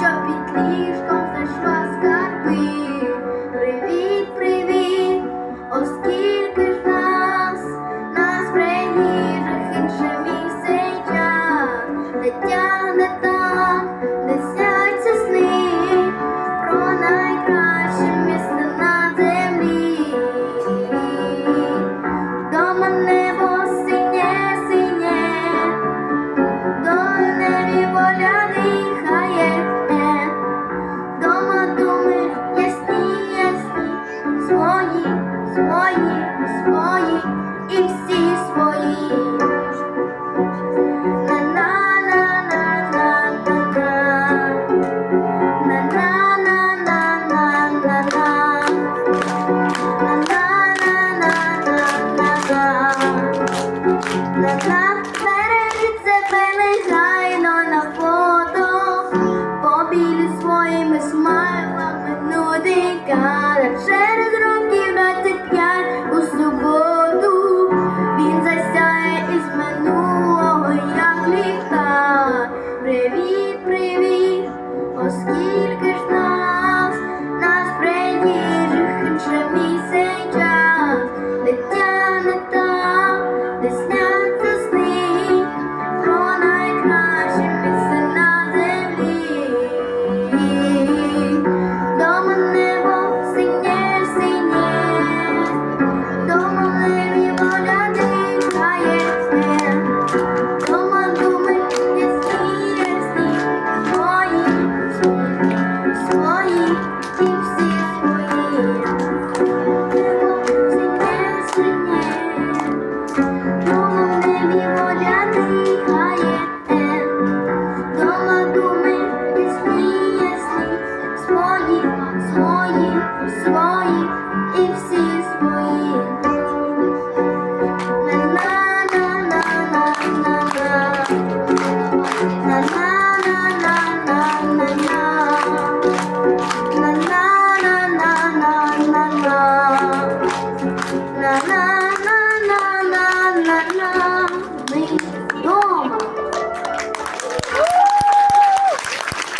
що під ліжком знайшла скарби. маю минутий кара через років 25 у суботу він засяє із минулого, як ліхта. Привіт, привіт, оскільки ж нас нас приніжих ще місяць час, дитя не та десь. Slow